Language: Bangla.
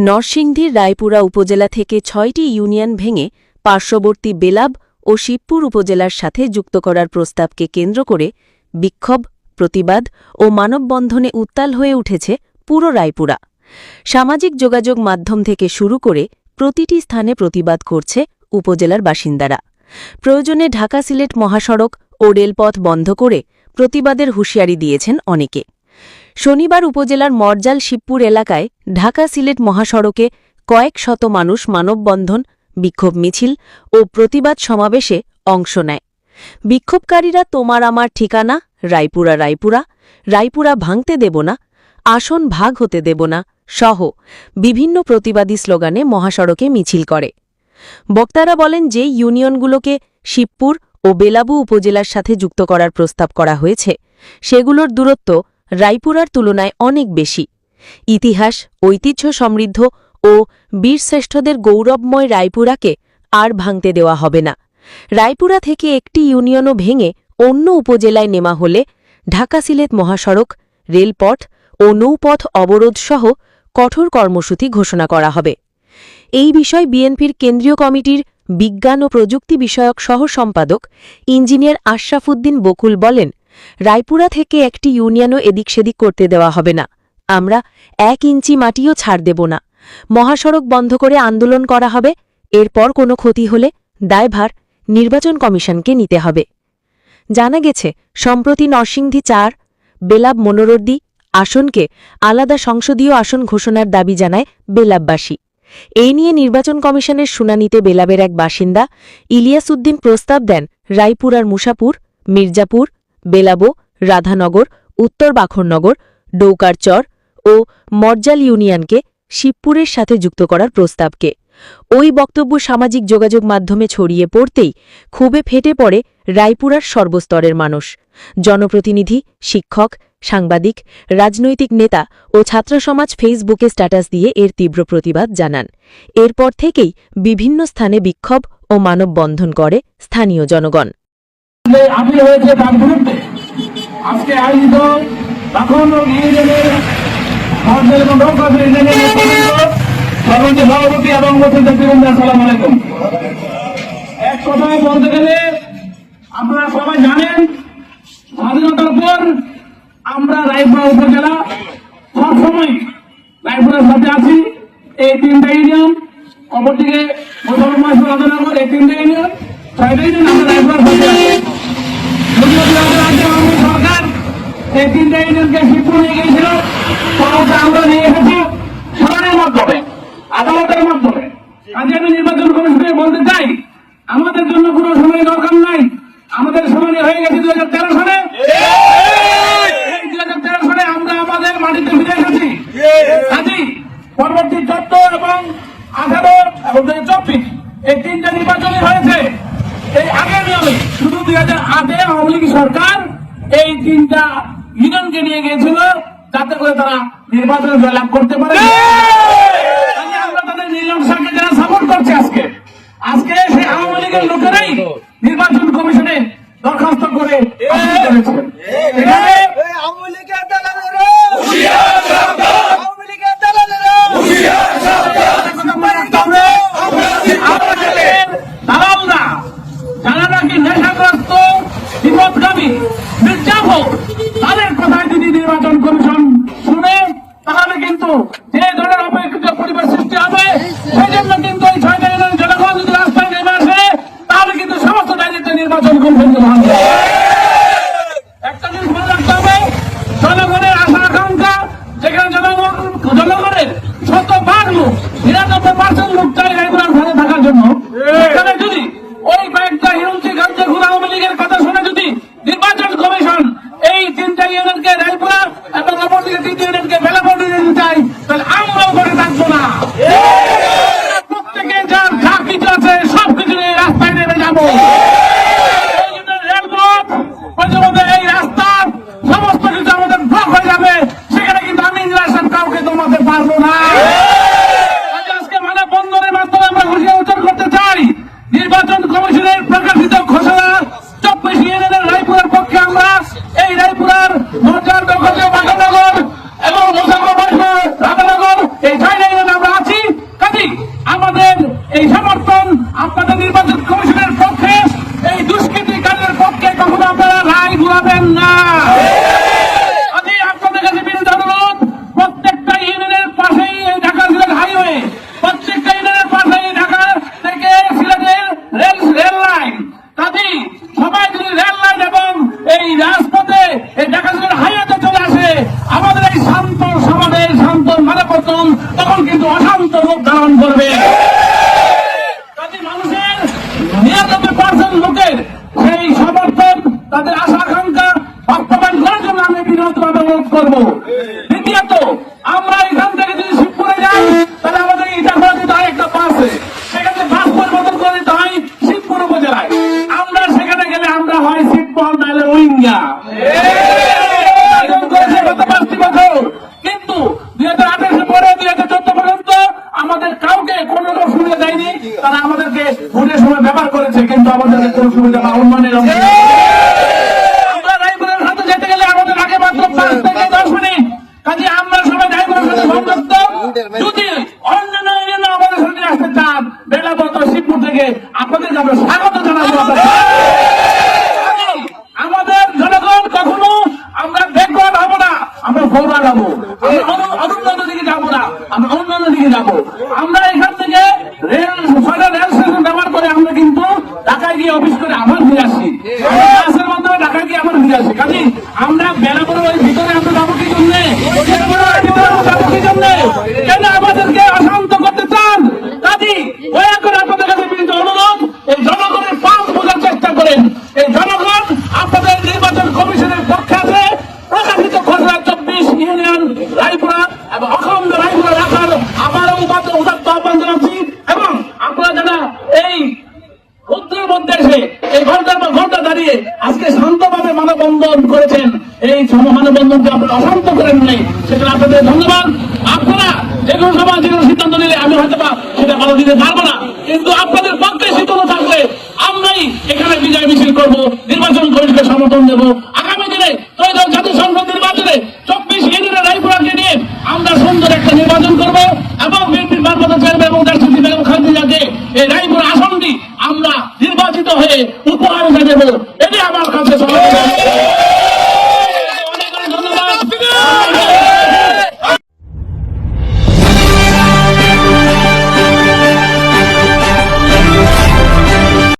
নরসিংদীর রায়পুরা উপজেলা থেকে ছয়টি ইউনিয়ন ভেঙে পার্শ্ববর্তী বেলাব ও শিবপুর উপজেলার সাথে যুক্ত করার প্রস্তাবকে কেন্দ্র করে বিক্ষোভ, প্রতিবাদ ও মানববন্ধনে উত্তাল হয়ে উঠেছে পুরো রায়পুরা। সামাজিক যোগাযোগ মাধ্যম থেকে শুরু করে প্রতিটি স্থানে প্রতিবাদ করছে উপজেলার বাসিন্দারা। প্রয়োজনে ঢাকা সিলেট মহাসড়ক ও রেলপথ বন্ধ করে প্রতিবাদের হুঁশিয়ারি দিয়েছেন অনেকে। শনিবার উপজেলার মরজাল শিবপুর এলাকায় ঢাকা সিলেট মহাসড়কে কয়েক শত মানুষ মানববন্ধন, বিক্ষোভ মিছিল ও প্রতিবাদ সমাবেশে অংশ নেয়। বিক্ষোভকারীরা তোমার আমার ঠিকানা, রায়পুরা রায়পুরা রায়পুরা ভাঙতে দেব না, আসন ভাগ হতে দেব না সহ বিভিন্ন প্রতিবাদী স্লোগানে মহাসড়কে মিছিল করে। বক্তারা বলেন যে ইউনিয়নগুলোকে শিবপুর ও বেলাবু উপজেলার সাথে যুক্ত করার প্রস্তাব করা হয়েছে। সেগুলোর দূরত্ব রায়পুরার তুলনায় অনেক বেশি। ইতিহাস, ঐতিহ্য সমৃদ্ধ ও বীরশ্রেষ্ঠদের গৌরবময় রায়পুরাকে আর ভাঙতে দেওয়া হবে না। রায়পুরা থেকে একটি ইউনিয়নও ভেঙে অন্য উপজেলায় নেওয়া হলে ঢাকা সিলেট মহাসড়ক, রেলপথ ও নৌপথ অবরোধসহ কঠোর কর্মসূচি ঘোষণা করা হবে। এই বিষয় বিএনপির কেন্দ্রীয় কমিটির বিজ্ঞান ও প্রযুক্তি বিষয়ক সহ সম্পাদক ইঞ্জিনিয়ার আশরাফুদ্দিন বকুল বলেন রায়পুরা থেকে একটি ইউনিয়নও এদিক সেদিক করতে দেওয়া হবে না। আমরা এক ইঞ্চি মাটিও ছাড় দেব না। মহাসড়ক বন্ধ করে আন্দোলন করা হবে। এরপর কোনো ক্ষতি হলে দায়ভার নির্বাচন কমিশনকে নিতে হবে। জানা গেছে, সম্প্রতি নরসিংদী চার, বেলাব মনোরদ্দি আসনকে আলাদা সংসদীয় আসন ঘোষণার দাবি জানায় বেলাববাসী। এই নিয়ে নির্বাচন কমিশনের শুনানিতে বেলাবের এক বাসিন্দা ইলিয়াস উদ্দিন প্রস্তাব দেন রায়পুরার মুসাপুর, মির্জাপুর বেলাবো, রাধানগর, উত্তর বাখরনগর ডৌকারচর ও মর্জাল ইউনিয়নকে শিবপুরের সাথে যুক্ত করার প্রস্তাবকে। ওই বক্তব্য সামাজিক যোগাযোগ মাধ্যমে ছড়িয়ে পড়তেই খুবে ফেটে পড়ে রায়পুরার সর্বস্তরের মানুষ। জনপ্রতিনিধি, শিক্ষক, সাংবাদিক, রাজনৈতিক নেতা ও ছাত্রসমাজ ফেসবুকে স্ট্যাটাস দিয়ে এর তীব্র প্রতিবাদ জানান। এরপর থেকেই বিভিন্ন স্থানে বিক্ষোভ ও মানববন্ধন করে স্থানীয় জনগণ। যে আপিল হয়েছে তার বিরুদ্ধে। আজকে আয়োজিত তখন জানেন, স্বাধীনতার পর আমরা সাথে আছি। এই তিনটা ইউনিয়ন, অপরদিকে মুসলমান আমরা রায়পুরার সাথে আছি যদিও দু হাজার আটে আওয়ামী সরকার এই তিনটা ইউনিয়নকে শিবপুর নিয়ে গিয়েছিল পরবর্তী আমরা নিয়ে এসেছি সরকারের মাধ্যমে আদালতের মাধ্যমে কাজে আমি নির্বাচন কমিশনে বলতে চাই আমাদের জন্য কোনো সময় দরকার নাই আমাদের সময় হয়ে গেছে দু হাজার তেরো সালে এই দু হাজার তেরো সালে আমরা আমাদের মাটিতে ফিরে এসেছি কাজী পরবর্তী চোদ্দ এবং আঠারো এবং দুই হাজার চব্বিশ এই তিনটা নির্বাচনই হয়েছে এই আগের নিয়মে শুধু দুই হাজার আটে আওয়ামী লীগ সরকার এই তিনটা ইউনিয়নকে নিয়ে গিয়েছিল যাতে করে তারা নির্বাচন জয়লাভ করতে পারে। আমরা তাদের নির্লংসাকে যারা সাপোর্ট করছে আজকে আজকে সেই আওয়ামী লীগের লোকেরাই নির্বাচন কমিশনে দরখাস্ত করে আশা বাস্তবায়ন করার জন্য আমি বিনোদভাবে অনুরোধ করব। দ্বিতীয়ত, আমরা এখান থেকে যদি শিবপুরে যাই, তাহলে আমাদের ইটা করে দিতে হয় একটা বাসে সেখানে বাস পরিবর্তন করে দিতে শিবপুর উপজেলায়। আমরা সেখানে গেলে আমরা হয় শিবপুর, নাহলে রোহিঙ্গা আমাদের কাউকে কোন রকম সুবিধা দেয়নি। আমাদেরকে ভোটের সময় ব্যবহার করেছে, কিন্তু আমাদেরকে কোন সুবিধা বা উন্নয়নের অংশ নেই। আমরা রায়পুরের সাথে যেতে গেলে আমাদের আগে মাত্র পাঁচ থেকে দশ মিনিট কাজে আমরা সবাই রায়পুরের সাথে সংযুক্ত যদি অন্যান্য এরিয়া আমাদের সাথে আসতে চান বেলাবত শিবপুর থেকে আপনাদেরকে আমরা স্বাগত জানাব আপনাদের। আমাদের জনগণ কখনো আমরা ব্যাকওয়ার্ড হব না আমরা ফরওয়ার্ড হব আমরা অন্যান্য দিকে যাব না আমরা অন্যান্য দিকে যাব আমরা এখান থেকে রেল ছয়টা রেল স্টেশন ব্যবহার করে আমরা কিন্তু ঢাকায় গিয়ে অফিস করে আবার ফিরে আসি আমরা বাসের মাধ্যমে ঢাকায় গিয়ে আবার ফিরে আসি কাজে আমরা বেলা করে ওই ভিতরে আমরা যাব কি জন্যে বেলা করে ওই ভিতরে আমরা যাব কি জন্যে কেন আমাদেরকে অশান্ত করতে চান কাজী দয়া করে আপনাদের কাছে বিনীত অনুরোধ এই জনগণের পাঁচ বোঝার চেষ্টা করেন এই জনগণ আপনাদের নির্বাচন কমিশনের পক্ষে আছে প্রকাশিত খসড়া চব্বিশ ইউনিয়ন রায়পুরা এবং অখণ্ড রায়পুরা রাখার আবারও উপাত্ত উদাত্ত আহ্বান জানাচ্ছি এবং আপনারা যারা এই উত্তরের মধ্যে এসে এই ঘণ্টার পর ঘণ্টা দাঁড়িয়ে আজকে মানববন্ধন করেছেন, এই সম- মানববন্ধনকে আপনারা অশান্ত করেন নাই। সেটা আপনাদের ধন্যবাদ। আপনারা যে কোনো সময় যে কোনো সিদ্ধান্ত নিলে আমি হয়তো বা সেটা ভালো দিতে পারব না। কিন্তু আপনাদের পক্ষে সিদ্ধান্ত থাকলে আমরাই এখানে বিজয় মিছিল করব, নির্বাচন কমিশনকে সমর্থন দেব। আগামী দিনে ত্রয়োদশ জাতীয় সংসদ নির্বাচনে চব্বিশ ইউনিয়নের রায়পুরাকে নিয়ে আমরা সুন্দর একটা নির্বাচন করব এবং বিএনপির ভারপ্রাপ্ত চেয়ারম্যান এবং দেশনেত্রী বেগম খালেদাকে এই রায়পুর আসনটি আমরা নির্বাচিত হয়ে উপহার দেব। just want to